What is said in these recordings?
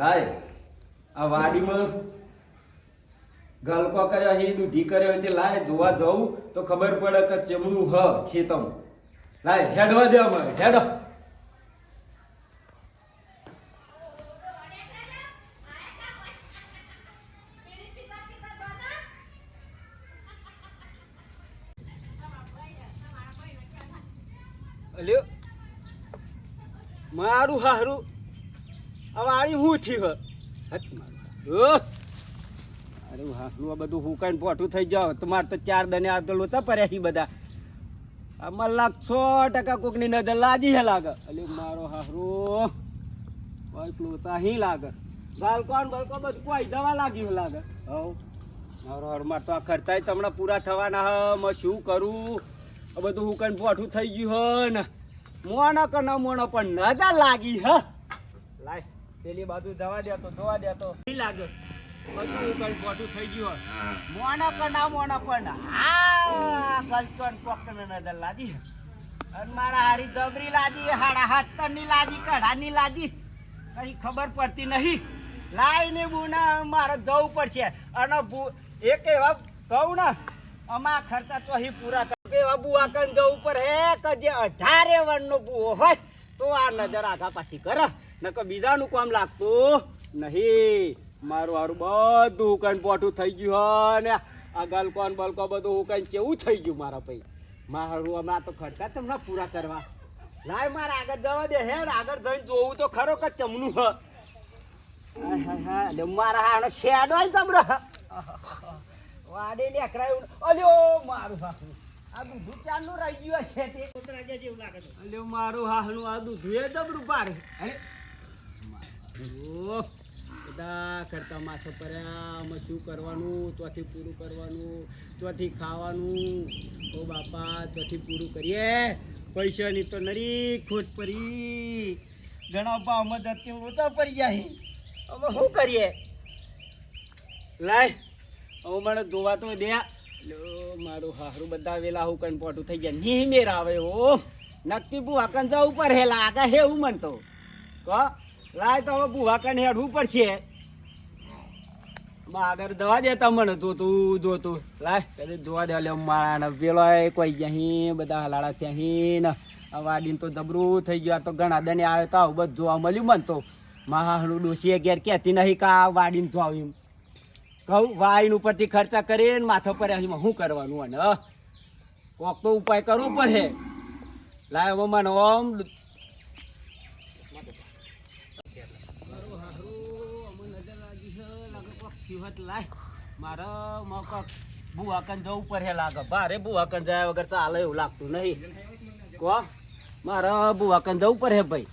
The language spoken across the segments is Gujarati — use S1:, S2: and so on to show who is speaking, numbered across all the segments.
S1: લાય. આ વાડીમાં ગલકો કર્યો હી દૂધી કર્યો તે લાય. જોવા જવું તો ખબર પડે કે ચેમનું હ ખેતમ લાય હેડવા દે અમારે, હેડો મારું હારું. હવે આડી હું હ હટ મારું. અરે આ બધું હુકાઈને પોઠું થઈ જાવ તમારે તો ચાર દને તો લોતા પડ્યા બધા. આમાં લાખ સો ટકા કોકની નજર લાગી હે લાગે. મારો હારું કોઈ લોતા હી લાગે. ગાલકોન બાલકો બધું કોઈ દવા લાગી લાગે. હવ મારો હારું માર તો આ ખર્ચાય તમને પૂરા થવાના હ. શું કરું? આ બધું હુકાઈને પોઠું થઈ ગયું હ ને. મોણા કે ન મોણો પણ નજર લાગી હ. લાય. પેલી બાજુ જવા દે તો જોવા દે તો. નહીં લાગે. બધું કઈ પોઠું થઈ ગયું હોય. મોણા પણ ના મોણા પણ આ કલ્ચર પોકને નજર લાદી. અને મારા હારી જબરી લાદી હાડા હાથરની લાદી કઢાની લાદી. કઈ ખબર પડતી નહીં. લાઈને બુના મારે જવું પડશે. અને એક એવા કહું ને અમારા ખર્ચા ચોહી પૂરા કરે. એવા બુઆ કન જવું પડે કે જે અઢારે વર્ષનો બુઓ હોય તો આ નજર આગા પાછી કર. નકર બીજાનું કામ લાગતું નહીં. મારું હારું બધું હુકાઈને પોઠું થઈ ગયું હે ને. આ ગલકોન બલકો બધું હુકાઈને કેવું થઈ ગયું મારા ભાઈ? મારું હમણાં તો ખર્ચા તમને પૂરા કરવા. લાય મારે આગળ જવા દે હેડ આગળ જઈને જોવું તો ખરો કે ચમનું હ. મારા હાનો શેડો જ વાડે લેકરાયું અલ્યો, મારું હાહું. આ દૂધું ચાલુ ગયું અલ્યો, મારું હાહનું આ દૂધું એ જબરું મારું બધા કરતા માથે પર્યા અમે શું કરવાનું? ત્યાંથી પૂરું કરવાનું, ત્યાંથી ખાવાનું. ઓ બાપા, ત્યાંથી પૂરું કરીએ. પૈસાની તો નરી ખોટ પડી. ઘણા ભાવમાં જતી ઓછા પડી જાય. હવે શું કરીએ? લાય, હવે મને ધોવા તો દે. મારું હારું બધા વેલા હું કઈ પોટું થઈ ગયા. નહીં મેર આવે ઓ નક્કી બુહાકન જવું પર હે લાગે હે હું મન તો. કો? લાય તો હવે બુહાકન હેડવું પડશે. આગળ દવા દેતા મને તું જોતું લાય કદી જોવા દે, લે મારા ને પેલો કોઈ જ્યાં બધા હલાડા ત્યાં ને. વાડીને તો દબરું થઈ ગયું તો ઘણા દને આવે તો આવું બધું જોવા મળ્યું મને તો. માહાનું ડોશીએ ઘેર કહેતી નહીં કા વાડીને જોવા આવ્યું કહું વાઈન ઉપરથી ખર્ચા કરીને માથા પર એમાં શું કરવાનું અને? કોક તો ઉપાય કરવો પડે. લાય, હવે મને ઓમ મારે બુવાકન જવું પડે લાગે. ભારે બુવાકન જાય વગર ચાલે એવું લાગતું નહીં. કો? મારે બુવાકન જવું પડે ભાઈ.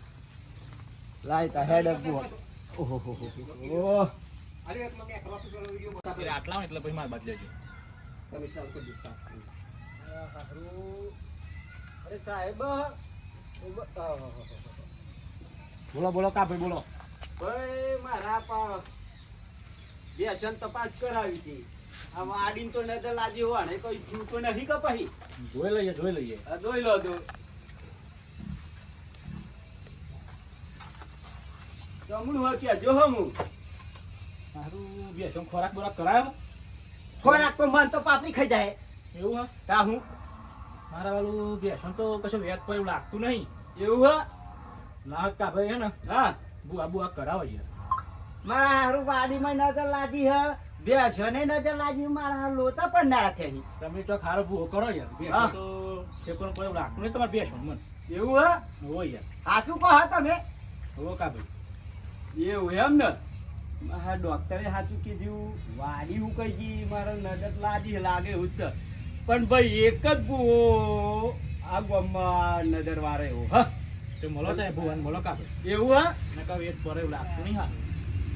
S1: લાય તા હેડ બુવા. ઓહો હો હો હો.
S2: આટલા એટલે પછી મારી બાજુ લેજો
S1: અરે સાહેબ.
S2: બોલો બોલો કા બોલો?
S1: ભાઈ મારા પા બે જણ તપાસ કરાવી હતી. આ વાડીન તો નજર લાજી હોવા ને કોઈ તો નથી કપાઈ
S2: જોઈ લઈએ જોઈ લઈએ.
S1: જોઈ લો તો જમણું હોય જો હું
S2: મારું બે ખોરાક બોરાક કરાયો?
S1: ખોરાક તો મન તો પાપડી ખાઈ જાય.
S2: એવું હા?
S1: તા હું?
S2: મારા વાળું તો કશું વેત પર એવું લાગતું નહીં.
S1: એવું હા?
S2: ના કા ભાઈ હે ને?
S1: હા.
S2: બુઆ બુઆ કરાવો યાર
S1: મારા હારું વાડીમાં નજર લાગી હ. ને નજર લાગી મારા હારું લોતા પણ ના રાખે.
S2: તમે તો ખારો બુઓ કરો યાર.
S1: હા.
S2: તો પર એવું લાગતું નહીં તમારે બેસો મન.
S1: એવું હા?
S2: હો યાર.
S1: હાસું કહો તમે?
S2: હો કા ભાઈ?
S1: એવું એમ ને? હા ડોક્ટરે સાચું કીધું વાડી હું કઈ ગઈ મારા નજર લાગી લાગે એવું છે. પણ ભાઈ એક જ બુઓ આ ગામમાં નજર વારે એવો હા.
S2: તે મળો થાય બુઆને મળો કા ભાઈ?
S1: એવું હા?
S2: નકા એક પર એવું લાગતું નહીં હા.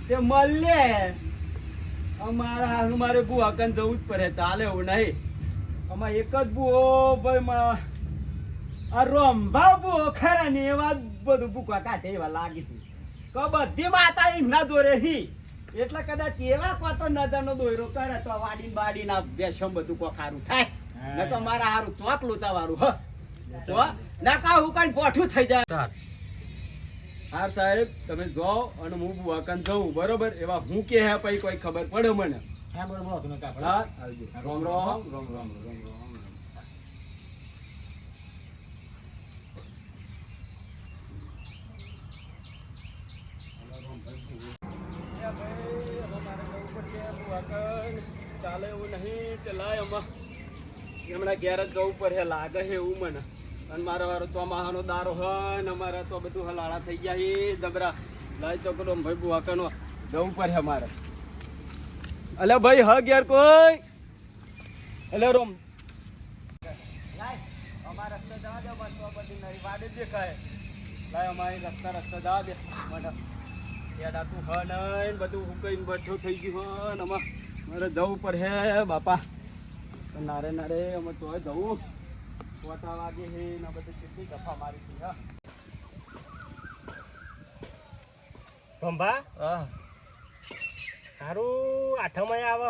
S1: તે મળે અમારા હાલ મારે બુઆ કન જવું જ પડે ચાલે એવું નહીં. અમાર એક જ બુઓ ભાઈ માં આ રંભા બુઓ ખરા ને એવા બધું બુકવા કાઢે એવા લાગી હતી તો બધી માતા એમના જોડે હી. એટલે કદાચ એવા કોતો નજરનો દોયરો કરે તો વાડી બાડી ના બેસમ બધું કો ખારું થાય. ન તો મારા હારું ચોક લોચા વાળું હ. ના કા હું. કઈ પોઠું થઈ જાય. હા સાહેબ તમે જાઓ અને હું વાકન જઉં બરોબર? એવા હું કે હે પછી કોઈ ખબર પડે મને?
S2: હા, બરોબર.
S1: હા આવજો. રોમ રોમ રોમ રોમ રોમ રોમ ચાલે એવું નહીં કે લાય અમા હમણાં ઘેર જ જવું પડે લાગે છે એવું મને. અને મારો વારો ચોમાહાનો દારો હોય ને અમારે તો બધું હલાળા થઈ છે જબરા. લાય ચોકડો ભાઈ બુવાકનો જવું પડે અમારે. અલે ભાઈ હગ યાર કોઈ? અલે રોમ. અમારા રસ્તે જવા દે બસ તો બધી નરી રસ્તા રસ્તા જવા દે. મને પેડા તું હ નહીં બધું હુકઈને બેઠું થઈ ગયું હો ને અમાર મારે જવું પડે, બાપા. તો નારે નારે અમે તો જવું. પોતા લાગે હે ને બધું કેટલી ગફા મારી હતી હા.
S3: ભંભા? સારું આઠમય આવે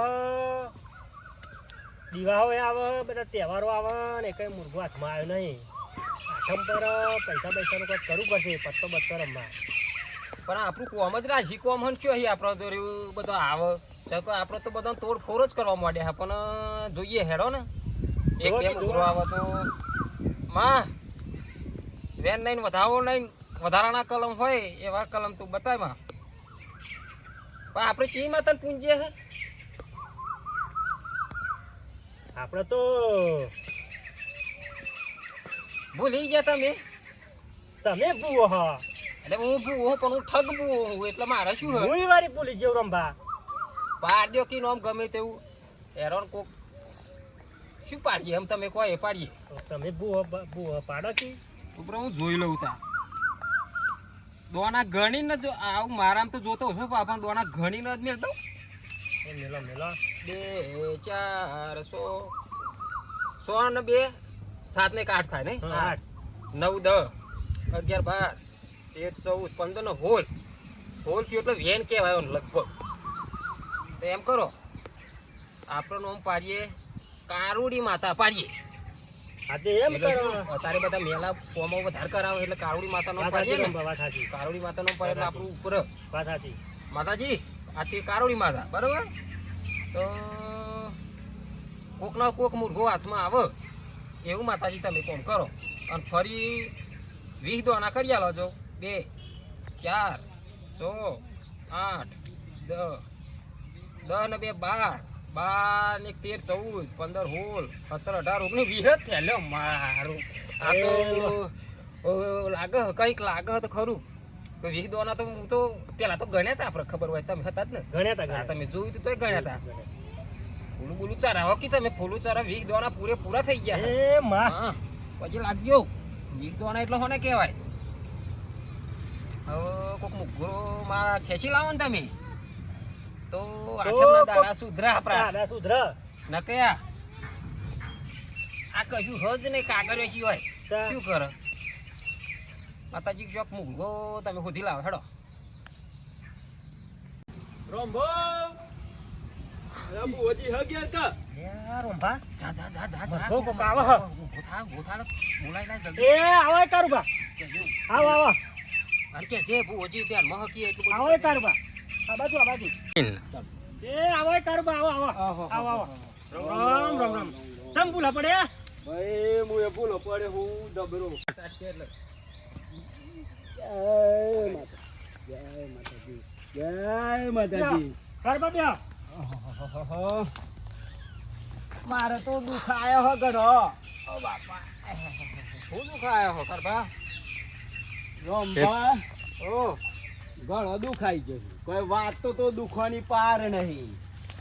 S3: દિવાહો આવે બધા તહેવારો આવે ને કઈ મુર્ગો હાથમાં આવ્યો નહીં. આઠમ પર પૈસા પૈસાનું કંઈક કરવું પડશે પત્તો બત્તો રમવા.
S4: પણ આપણું કોમ જ રાશી કોમ હન કયો આપણો તો બધો આવે. આપણે તો બધા તોડફોડ જ કરવા માંડ્યા પણ જોઈએ હેડો ને. એક બે
S3: કે
S4: આવે તો માં વેન નહીં વધાવો નહીં વધારાના કલમ હોય એવા કલમ તું બતાયમાં. પણ આપણે ચી માતા પૂંજીએ હે?
S3: આપણે તો
S4: ભૂલી ગયા તમે?
S3: તમે ભૂવો હ.
S4: એટલે હું ભૂવો પણ હું ઠગ ભૂવો હું એટલે મારે શું હે?
S3: વારી ભૂલી જેવું રમભા
S4: પાર દો કી નોમ ગમે તેવું. એરોન કોક શું પાડીએ? એમ તમે કહો એ પાડીએ.
S3: તમે ભૂવો ભૂવો પાડો કી.
S4: ઉપર હું જોઈ લઉં તા. દોના ગણી ને જો આવું મારામાં તો જોતો છું પણ દોના ગણી ને જ મેળ દઉં
S3: એ મેલો મેલો.
S4: બે ચાર સો. સો ને બે સાત ને એક આઠ થાય ને?
S3: આઠ.
S4: નવ દસ અગિયાર બાર તેર ચૌદ પંદર નો હોલ. હોલ થયો એટલે વેન કહેવાય લગભગ. તો એમ કરો. આપણો નોમ પાડીએ. કારુડી માતા પાડીએ.
S3: આજે એમ કરો
S4: તારે બધા મેલા ફોર્મો વધારે કરાવે એટલે કારુડી માતાનો પાડીએ ને.
S3: વાત સાચી.
S4: કારોડી માતાનો પડે એટલે આપણું ઉપર.
S3: વાત સાચી.
S4: માતાજી આથી કારુડી માતા બરોબર? તો કોકના કોક મુર્ગો હાથમાં આવે. એવું માતાજી તમે કોમ કરો. અને ફરી વીસ દોના કરી આલો છો બે ચાર સો આઠ દસ દસ ને બે બાર. બાર ને તેર ચૌદ પંદર સોળ સત્તર અઢાર ઓગણીસ વીસ જ થયા મારું. આ તો લાગે કંઈક લાગે હ તો ખરું. વીસ દોના તો હું તો પેલા તો ગણ્યા હતા આપણે ખબર હોય તમે હતા જ ને.
S3: ગણ્યા
S4: તમે જોયું તું ગણ્યા હતા ફૂલું બુલું ચરાવો કે તમે? ફૂલું ચરા વીસ દોના પૂરે પૂરા થઈ ગયા
S3: એ માં.
S4: હા પછી લાગ્યો. વીસ દોના એટલે હોને કહેવાય. હવે કોક મુગરોમાં ખેંચી લાવો ને તમે. તો આઠમના દાડા સુધરા આપણા.
S3: દાડા સુધરા.
S4: નકયા? આ કશું હજ નહીં કાગળ સિવાય. શું કરે? માતાજી ચોક મૂકો. તમે ખોધી લાવો હેડો.
S1: રોમ ભાઈ અરે બુવાજી કા?
S3: યાર
S4: જા જા જા જા જા.
S3: કોક આવે. હ.
S4: ગોથા ગોથા બોલાય ના જલ્દી.
S3: એ આવો કારુબા આવો આવો.
S4: અરે કે જે ભૂજી ત્યાં મહકી એટલું
S3: આવો કારુબા આ બાજુ આ બાજુ. એ આવો કારુબા આવો આવો. આવો આવો રામ રામ રામ ચમ ભૂલા પડ્યા
S1: ભાઈ હું એ ભૂલો પડે હું ડબરો. જય માતાજી જય માતાજી
S3: કારુબા બે
S1: મારે તો દુખાયો હો ઘણો.
S4: ઓ બાપા. હું દુખાયો હો કરબા
S1: રોમભા
S4: ઓ.
S1: ઘણો દુખાઈ ગયો કોઈ વાત તો તો દુખવાની પાર નહીં.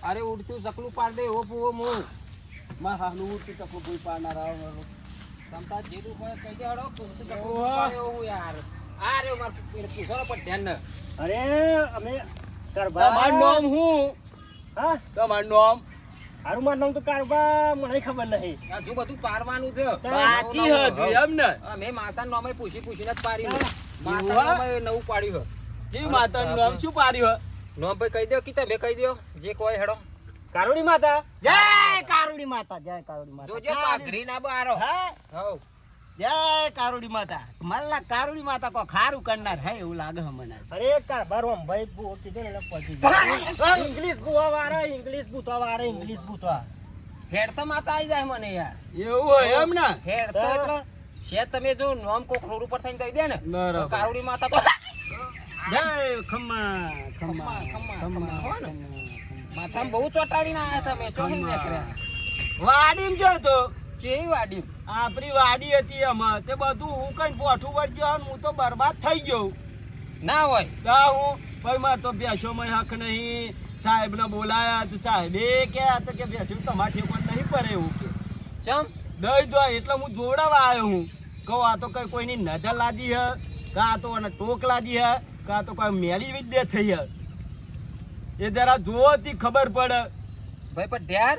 S4: અરે ઉડતું ચકલું પાડ દે એવો પૂવો મો.
S1: માં હાનું ઉડતું કોઈ પાના રાવ
S4: તમતા જે દુખ કહી દે હડો ઉડતું ચકલું એવું યાર. આ રે માર પૂછવાનો પણ ધ્યાન ન.
S3: અરે અમે કરબા
S1: તમારું નામ હું
S3: હા?
S1: તમારું નામ?
S3: હારું માર નામ તો કારબા મને ખબર નહીં.
S4: આ જો બધું પારવાનું છે.
S1: બાકી હજુ એમ ને.
S4: મેં માતાનું નામે પૂછી પૂછીને જ પાડી
S3: હા.
S4: માતાનું નામે નવું પાડ્યું છે
S1: માતા માતાનું નામ? શું પાડ્યું
S4: નામ ભાઈ કહી દો કે તમે કહી દો જે કોઈ હેડો.
S3: કારુડી માતા?
S1: જય કારુડી માતા જય કારુડી
S4: જોજો પાઘરી ના બારો.
S1: હા?
S4: હવ.
S1: જય કારુડી માતા. મલ્લા કારુડી માતા કો ખારું કરનાર હે એવું લાગે મને.
S3: અરે કારભાર આમ ભાઈ બહુ કીધું ને ઇંગ્લિશ બુવા વાળા ઇંગ્લિશ વાળા ઇંગ્લિશ બુતવા
S4: હેડ તો માતા આવી જાય મને યાર.
S1: એવું હોય એમ ને?
S4: હેડ તો એટલે છે તમે જો નોમ કોક રોડ ઉપર થઈને કહી દે ને. કારુડી માતા તો
S1: જય ખમ્મા ખમ્મા
S4: ખમ્મા. માથામાં બહુ ચોટાડીને આયા તમે ચોહી નીકળ્યા.
S1: વાડીમ જો તો?
S4: ચેવી વાડી
S1: આપણી વાડી હતી એમાં તે બધું હું કઈ પોઠું પડી ગયો હું તો બરબાદ થઈ ગયો.
S4: ના હોય.
S1: તા હું ભાઈ મારે તો બેસોમાં હક નહીં. સાહેબને બોલાયા તો સાહેબે કે તો કે બેસ્યું તમારે ઠેકવા નહીં પડે એવું કે.
S4: ચમ?
S1: દઈ દો એટલે હું જોડાવા આવ્યો હું. કહું આ તો કઈ કોઈની નજર લાદી હે કા આ તો એને ટોક લાદી હે. કાં તો કોઈ મેલી વિદ્યા થઈ હે. એ જરા જોવો તી ખબર પડે.
S4: ભાઈ પણ ધ્યાર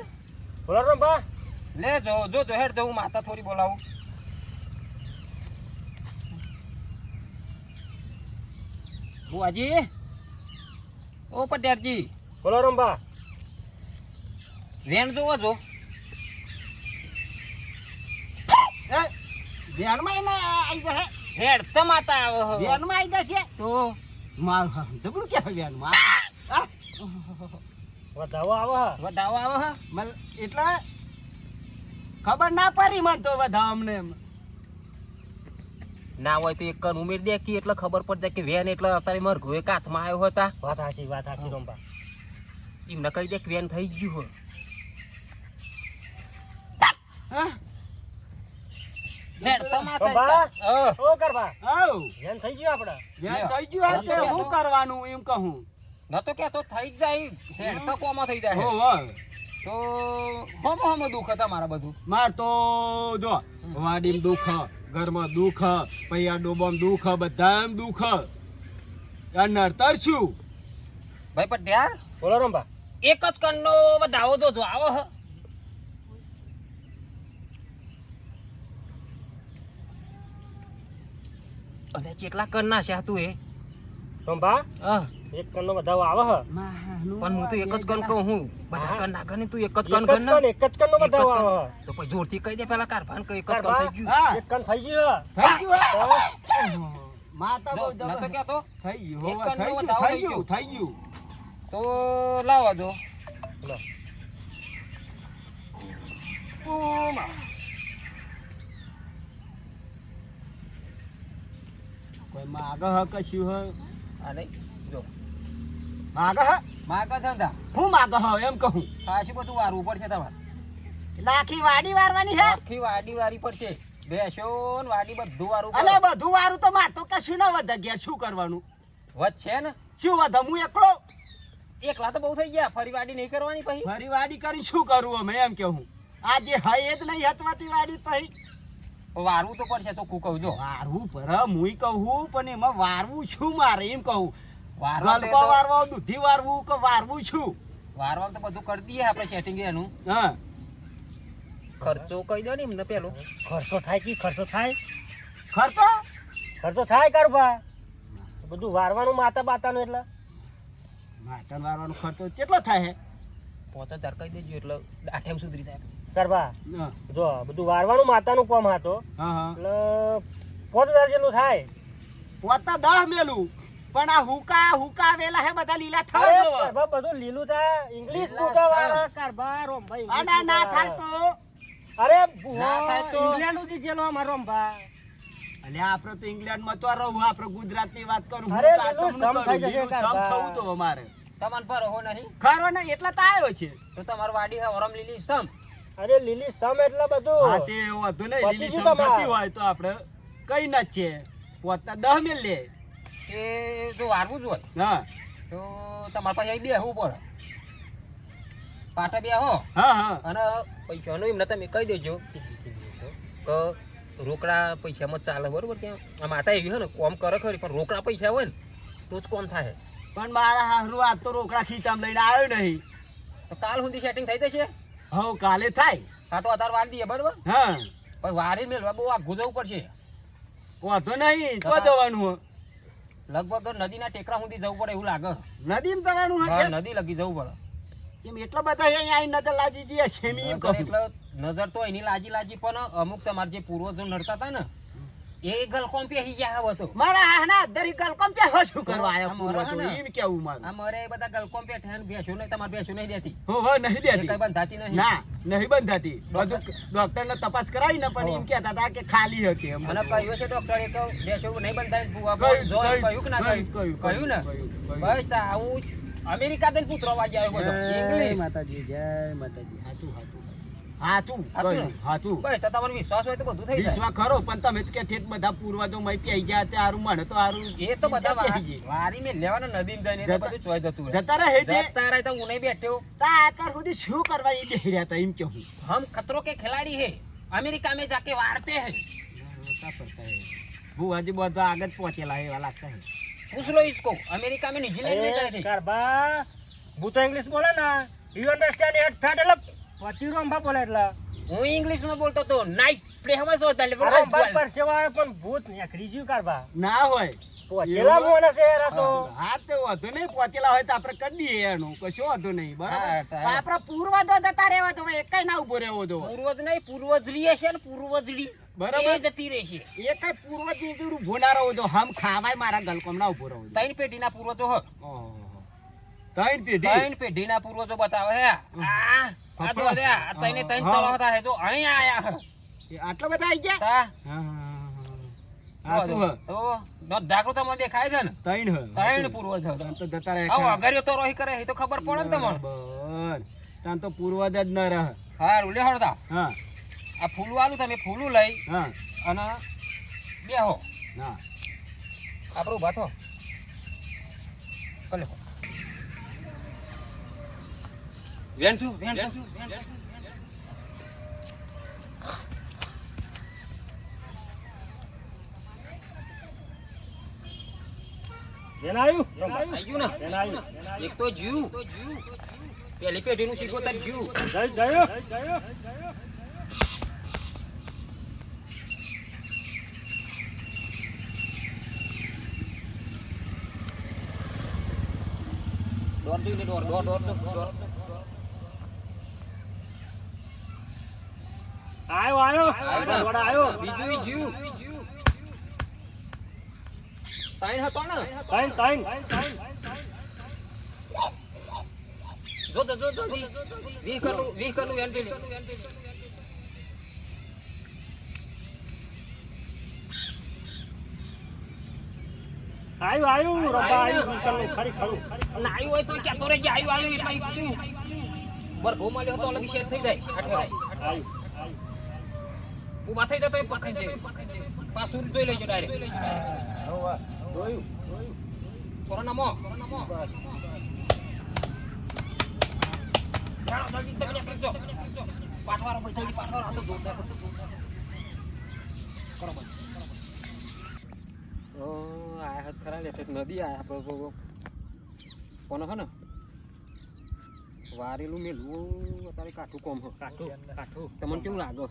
S3: બોલો રંભા
S4: લે જો જો જો હેડ જો હું માતા થોડી બોલાવું. બુઆજી? ઓ પટેરજી
S3: બોલો રંભા
S4: વેણ જોવો જો.
S1: એ ધ્યાનમાં એને આવી જશે
S4: હેડ તમાતા માતા આવે હો.
S1: ધ્યાનમાં આવી જશે?
S4: તો?
S1: મારું જબરું ક્યાં ધ્યાનમાં આ!
S3: વધાવો આવો હા.
S4: વધાવો આવે હે.
S1: મલ એટલે ખબર ના પડી મને તો બધા અમને એમ.
S4: ના હોય તો એક ઉમેર દે કે એટલે ખબર પડ જાય કે વેન એટલે અત્યારે માર ઘોએ કાથમાં આવ્યો હતા.
S3: વાત હાચી વાત હાચી રંભા
S4: એમને કહી દે કે વેન થઈ ગયું હો
S1: હા?
S4: હેડ તો માતા
S3: ઓ. કરવા?
S1: આવ.
S3: ધ્યાન થઈ ગયું આપડે?
S1: ધ્યાન થઈ ગયું આ તે હું કરવાનું એમ કહું?
S4: ન તો કે કેતો થઈ જ જાય. હેડ તો કોમાં થઈ જાય.
S1: હો હો.
S4: તો હમ હમ દુઃખ તમારા મારા બધું.
S1: માર તો જો વાડીમ દુઃખ ઘરમાં દુઃખ પૈયા ડોબામ દુઃખ બધામ દુઃખ. આ નડતર શું
S4: ભાઈ પટેલ
S3: બોલો રંભા
S4: એક જ કણનો વધાવો જો આવો હ. અને કેટલા ના છે તું એ? હ.
S3: એક કણનો વધાવો આવે હ?
S4: પણ હું તો એક જ કન કહું હું. બધા કન ના ને તું એક જ
S3: કન
S4: કર ને
S3: એક જ કણનો
S4: એક જ
S3: વધાવો આવે
S4: તો પછી જોરથી કહી દે પેલા કારભાન કે એક જ
S3: કન
S4: થઈ ગયું.
S3: એક કન થઈ ગયું
S1: થઈ ગયું માતા બહુ જબર
S4: કહેતો
S1: થઈ ગયું થઈ ગયું થઈ
S4: થઈ
S1: ગયું. થઈ ગયું.
S4: તો લાવો જો.
S3: લો.
S1: કોઈ માગ હ કશું હ?
S4: આ જો.
S1: માગ હ
S4: માગા ધંધા.
S1: હું માગ હ એમ કહું.
S4: ખાસી બધું વારવું પડશે તમારે?
S1: લાખી વાડી વારવાની હે?
S4: આખી વાડી વારી પડશે. બેસો ને વાડી બધું વારું
S1: અને બધું વારું તો માર તો કશું ના વધે ઘેર. શું કરવાનું?
S4: વધશે ને?
S1: શું વધે? હું એકલો?
S4: એકલા તો બહુ થઈ ગયા. ફરી વાડી નહીં કરવાની પછી?
S1: ફરી વાડી કરી શું કરું અમે એમ કેવું હું. આજે હય જ નહીં હતવાતી વાડી પછી.
S4: વારવું તો પડશે કું કહું જો.
S1: વારવું પર મુઈ કહું પણ એમાં વારવું છું મારે? એમ કહું.
S4: વારવા તો
S1: ગલકો વારવા દૂધી વારવું કે વારવું છું?
S4: વારવા તો બધું કરી દઈએ આપણે સેટિંગ એનું.
S1: હા.
S4: ખર્ચો કહી દો ને એમને પેલો.
S3: ખર્ચો થાય કે ખર્ચો થાય?
S1: ખર્ચો?
S3: ખર્ચો થાય કારભા બધું વારવાનું માતા બાતાનું એટલે.
S1: માતા વારવાનો ખર્ચો કેટલો થાય? પોતે
S4: પાંચ હજાર કહી દેજો એટલે આઠેમ સુધરી થાય
S3: કારભા
S1: હા.
S3: જો બધું વારવાનું માતાનું કોમ હતો.
S1: હા હા.
S3: એટલે પાંચ હજાર જેટલું થાય.
S1: પોતા દહ મેલું. પણ આ હુકા હુકા વેલા હે બધા લીલા થવા
S3: અરે
S1: જોવો.
S3: બધું લીલું થાય. ઇંગ્લિશ
S4: બુકા
S3: વાળા કારભા રોમભાઈ
S1: અને ના થાય તો?
S3: અરે
S4: ના થાય તો?
S3: ઇંગ્લેન્ડ સુધી જેલો અમારો રોમભા
S1: અલે આપણે તો ઇંગ્લેન્ડમાં તો રહું આપણે ગુજરાતની વાત કરું
S3: અરે
S1: તો
S3: લીલું સમ થઈ જશે
S1: સમ થવું તો અમારે.
S4: તમન પર હો નહીં.
S1: ખરો ને એટલા તો આવ્યો છે.
S4: તો તમારી વાડી હે ઓરમ લીલી સમ.
S3: અરે લીલી સમ એટલે બધું.
S1: હા તે એવું હતું નહીં. લીલી સમ. થતી હોય તો આપણે કઈ ના છે. પોતા દહ મેલ લે.
S4: એ જો વારવું જ હોય.
S1: હા.
S4: તો તમારે પાસે અહીં બેહવું પડે. પાટા બે હો
S1: હા. હા
S4: અને પૈસાનું એમને તમે કહી દેજો. કે રોકડા પૈસામાં ચાલે બરોબર કે આ માતા એવી હોય ને કોમ કરે ખરી પણ રોકડા પૈસા હોય ને તો જ કોમ થાય.
S1: પણ મારા હારું આજ તો રોકડા ખીચામ લઈને આવ્યો નહીં.
S4: તો કાલ સુધી સેટિંગ થઈ જશે?
S1: હવ કાલે થાય.
S4: હા તો અત્યારે વાર દઈએ બરોબર?
S1: હા.
S4: પણ વારી મેળવા બહુ આઘું જવું પડશે.
S1: વાંધો નહીં તો. જવાનું હો
S4: લગભગ નદીના ટેકરા સુધી જવું પડે એવું લાગે.
S1: નદીમાં જવાનું
S4: હા નદી લગી જવું પડે.
S1: કેમ એટલા બધા અહીંયા નજર લાજી દે છે
S4: એટલે નજર તો એની લાજી લાજી પણ અમુક તમારે જે પૂર્વજો નડતા હતા ને એ ગલકોમ પેહી ગયા હવે તો.
S1: મારા હાના દરી ગલ પે શું કરવા આયા પૂરો તો
S4: હાના.
S1: કેવું મારું
S4: આ બધા ગલકોમ નહીં તમારે બેસ્યું નહીં દેતી.
S1: હો હો નહીં દેતી.
S4: કઈ બંધાતી નહીં.
S1: ના નહીં બંધાતી. બધું ડોક્ટર ને તપાસ કરાવી ને પણ એમ કહેતા હતા કે ખાલી હતી એમ.
S4: અને કહ્યું છે ડોક્ટરે તો બેસો નહીં બંધાય બુઆ
S1: કહ્યું,
S4: કે ના
S1: કહ્યું,
S4: કહ્યું. બસ આવું અમેરિકા દઈને પુત્રો આવ્યો બધો ઇંગ્લિશ
S1: માતાજી જય માતાજી. હાચું હાચું. હાચું
S4: હાચું
S1: કહ્યું,
S4: ને?
S1: હાચું
S4: બસ તો તમારો વિશ્વાસ હોય તો બધું થઈ જાય
S1: વિશ્વા ખરો પણ તમે તો કે ઠેઠ બધા પૂર્વજો મય પી ગયા તે હારું મને તો હારું
S4: એ તો બધા
S1: પી
S4: વા-
S1: ગઈ.
S4: વારી મેં લેવાના નદીમાં જઈને એ તો
S1: જતા-
S4: બધું ચોય જતું રહે
S1: જતા રહે તે
S4: જતા રહે તો હું નહીં બેઠ્યો
S1: તા અત્યાર સુધી શું કરવા એ બેહી રહ્યા હતા એમ કે હું
S4: हम खतरों के खिलाड़ी है अमेरिका में जाके वारते हैं
S1: क्या पड़ता है वो हजी बहुत आगे पहुंचेला है वाला लगता है
S4: पूछ लो इसको अमेरिका में न्यूजीलैंड में गए थे
S3: કારબા હું તો ઇંગ્લિશ બોલે ને યુ અન્ડરસ્ટેન્ડ એટ ફેટ વતી રોંભા
S1: ના ઊભો રહેવો તો
S4: પૂર્વજ હશે ને પૂર્વજરી
S1: બરાબર?
S4: જતી રહેશે.
S1: એકાઈ પૂર્વજની ભોલા રહો તો ખાવાય મારા ના ઊભો રહો
S4: ત્રણ પેટીના પૂર્વજો હો.
S1: ત્રણ પેઢી?
S4: ત્રણ પેઢીના પૂર્વજો બતાવે હે. આ તો દે આ ત્રણે ત્રણ
S1: હા.
S4: હે જો અહીં આયા
S1: આટલા બધા આવી ગયા? હા, હા, હા, હા.
S4: તો નો દાખલો તમને દેખાય છે ને?
S1: ત્રણ હ.
S4: ત્રણ પૂર્વજ
S1: તો જતા રહે
S4: આવો
S1: ખરા.
S4: તો રોહી કરે એ તો ખબર પડે ને તમને.
S1: બરાબર. તાન તો પૂર્વજ જ ન રહે.
S4: હારું લે હળતા.
S1: હા.
S4: આ ફૂલું તમે ફૂલું લઈ
S1: હા.
S4: અને બેહો.
S1: હા.
S4: આપણે ભાથો કલે વેણ છું વેન છું છું
S3: આવ્યું?
S4: ગયું ને
S3: બેન આવ્યું.
S4: એક તો જીવ પેલી પેઢીનું શીખો તાર જીવ
S3: જય જયો. જયો
S4: દોડ દોડ દોડ દોડ દોડ.
S3: આવ્યો
S4: બીજું જીવ. તાઈન હતો ને
S3: ત્રણ
S4: જો જો જો જો વી કરલું વી કરલું એન્ટ્રી
S3: આવ્યું આવ્યું રંભા આવ્યું ગુલકરનું ખરી ખરું.
S4: ના આવ્યું હોય તો ક્યાં તો રે આવ્યું આવ્યું એટલે શું? બર ઘઉં મળ્યો તો અલગ શેર થઈ જાય. આઠે
S3: આવ્યું
S4: ઊભા થઈ જતો તો છે જાય. પાછું જોઈ લેજો ડાયરેક્ટ કોરોના મો નીકળી જાઓ પાઠવારો ભાઈ જલ્દી પાઠવારો આ તો જોરદાર કરો ભાઈ. ઓ આ હાથ ખરા લે નદી આયા આપણે કોનો હે ને? વારેલું મેલું અત્યારે કાઠું કોમ
S3: કાઠું કાઠું.
S4: તમને કેવું લાગે?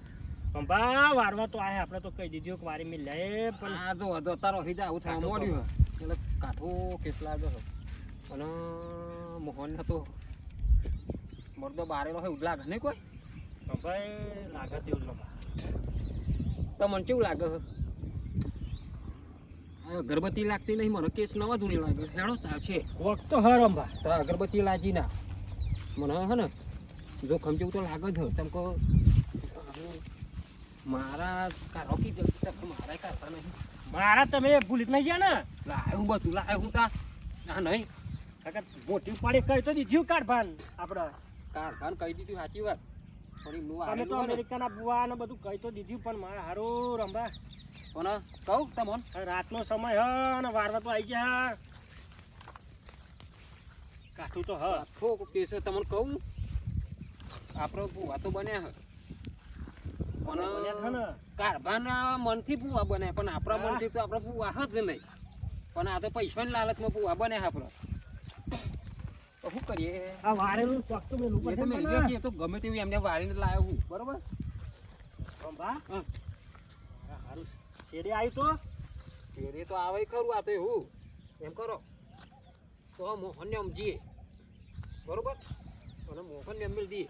S3: પંપા વારવા તો આ આપણે તો કહી દીધું કે વારી મેં લે પણ
S4: આ જો જો તારો હીજા આવું થવા મોડ્યું. એટલે કાઠું કેટલા જ. અને મોહન હતો મરદો બારેલો હોય ઉડલા ઘને કોઈ
S3: ભાઈ લાગે તેવું
S4: તમને કેવું લાગે હે? અગરબત્તી લાગતી નહીં મને કેસ નવા જૂની લાગે હેડો ચાલશે
S3: છે તો હર અંબા
S4: તો અગરબત્તી લાજી ના મને હે ને જોખમ જેવું તો લાગે જ હે. મારા કારો કી જલ્દી તક મારા કાઢતા નહીં.
S3: મારા તમે ભૂલી નહીં ગયા ને?
S4: લાય હું બધું લાય હું તા. ના નહીં.
S3: કાકા મોટી પાડી કહી તો દીધું આપડે. આપણે
S4: કારખાન કહી દીધું સાચી વાત.
S3: તમે તો અમેરિકાના બુવા ને બધું કહી તો દીધું પણ મારા હારું રંભા
S4: કોને કહું તમોન.
S3: રાતનો સમય હ અને વારવા તો આવી ગયા. કાઠું તો હ.
S4: આખો કેસ તમને કહું? આપણો બુવા તો બન્યા હે.
S3: ને.
S4: પણ કારભાના મનથી પૂવા બને પણ આપણા મનથી તો આપણે પૂવા જ નહીં. પણ આ તો પૈસાની લાલચમાં ભૂવા બને આપણે. શું કરીએ?
S3: આ વારેલું મેલું
S4: તો ગમે તેવું એમને લાવ્યો હું. બરોબર હા.
S3: તો?
S4: તો આવે ખરું આ તો એવું. એમ કરો. તો મોહનને સમજીએ બરોબર? અને મોકલ ને દઈએ.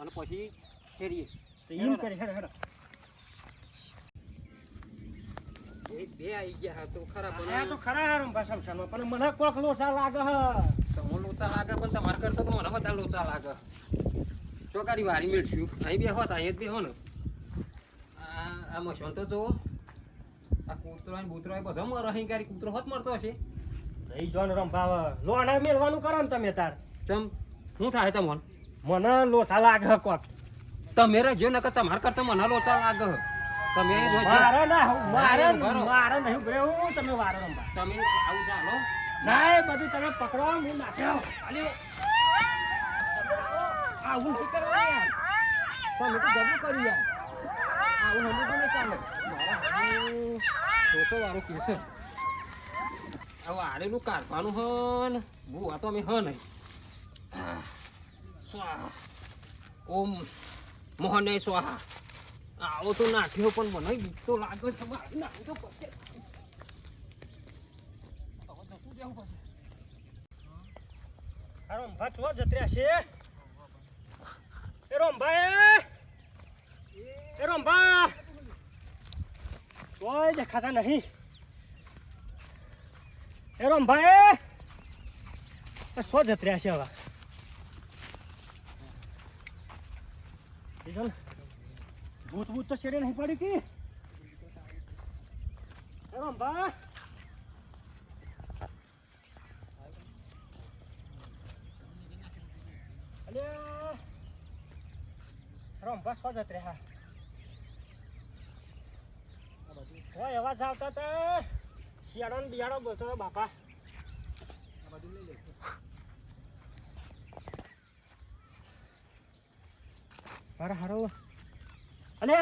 S4: અને પછી ફેરીએ.
S3: તો એમ કરી હેડો હેડો.
S4: બે આવી ગયા તો ખરા
S3: આ તો ખરા હારું ભાષા સમસામાં પણ મને કોક લોસા લાગે હ.
S4: તમને લોચા લાગે પણ તમારે કરતા તો મને વધારે લોચા લાગે. ચોકારી વારી મેળશું. અહીં બે હોત અહીં જ બે હો ને. આ મશોન તો જુઓ. આ કૂતરો ને બૂતરો બધો મરો અહીં કૂતરો હોત મરતો હશે.
S3: નહીં જોન રંભાવ લોણા મેળવાનું કરો ને તમે તાર.
S4: ચમ શું થાય તમને?
S3: મને લોસા લાગે કોક.
S4: તમે રહેજો નકર તમારે કરતા મને લોચા લાગે તમે.
S3: મારે ના મારે
S4: ના, કરો.
S3: મારે નહીં ગયું તમે વારો રંભા
S4: તમે આવું ચાલો.
S3: ના બધું તમે પકડો હું નાખ્યો
S4: અલ્યો આવું શું કરવા યાર? તમે તો જબરું કર્યું યાર. આવું હમું નહીં ચાલે. તો તો વારો કેસે. હવે આરેલું કાઢવાનું હન. બહુ આ તો અમે હ. નહીં સ્વા ઓમ મોહન સ્વાહા. આવો તો નાખ્યો પણ મને બીક તો લાગે છે, મારે નાખ્યો
S3: પછી. રોમભા છો જતર્યા છે? એ રોમભા એ! રંભા! કોઈ દેખાતા નહીં. એ રંભા એ! સો જત્ર્યા છે હવે? બીજો ને, ભૂત ભૂત તો શેરે નહીં પડી કી રંભા રંભા સો જત્ર્યા હોય અવાજ આવતા હતા શિયાળો ને બિયાળો બોલતો બાપા હારો હારો અલે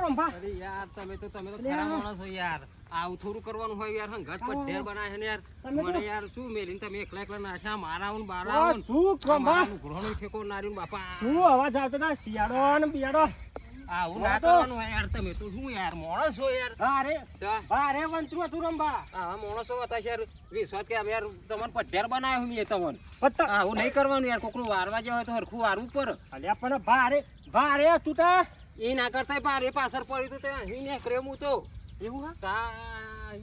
S3: રંભા.
S4: અરે યાર તમે તો તમે તો ખરા માણસ છો યાર. આવું થોડું કરવાનું હોય યાર હંગત પર. ઢેર બનાવે છે ને યાર.
S3: તો-
S4: મને યાર શું મેલીને તમે એકલા એકલા નાખ્યા મારા આવું ને બારા
S3: ઓ,
S4: આવું ને.
S3: શું રંભા?
S4: ઘોડાનું ઠેકો નાર્યું ને બાપા.
S3: શું અવાજ આવતો હતા શિયાળો ને બિયાળો
S4: આવું ના કરવાનું યાર તમે તો શું યાર માણસ હો યાર.
S3: અરે.
S4: તા,
S3: અરે વંચરું હતું રંભા
S4: આવા માણસો હતા યાર વિશ્વાસ કે યાર તમને પઢેર બનાવ્યો મેં તમને.
S3: પત્તા
S4: આવું નહીં કરવાનું યાર કોકનું વારવા જાય તો હરખું વારવું પડે.
S3: અલ્યા પણ ભારે ભારે તું તા.
S4: એ ના કરતા બારે પાછળ પડી તું તે અહીં ને ક્રેમ તો.
S3: એવું હા?
S4: તા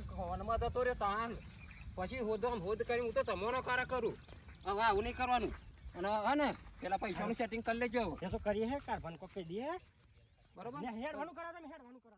S4: ખોનમાં જતો રે તાન પછી હોદ હોદ કરી હું તો તમોનો કારા કરું. હવે આવું નહીં કરવાનું. અને હા ને પેલા પૈસાનું સેટિંગ કરી લેજો
S3: એ તો કરીએ હે કાર્બન કોક કહી દઈએ
S4: બરોબર?
S3: હેડવાનું કરા તમે હેડવાનું કરા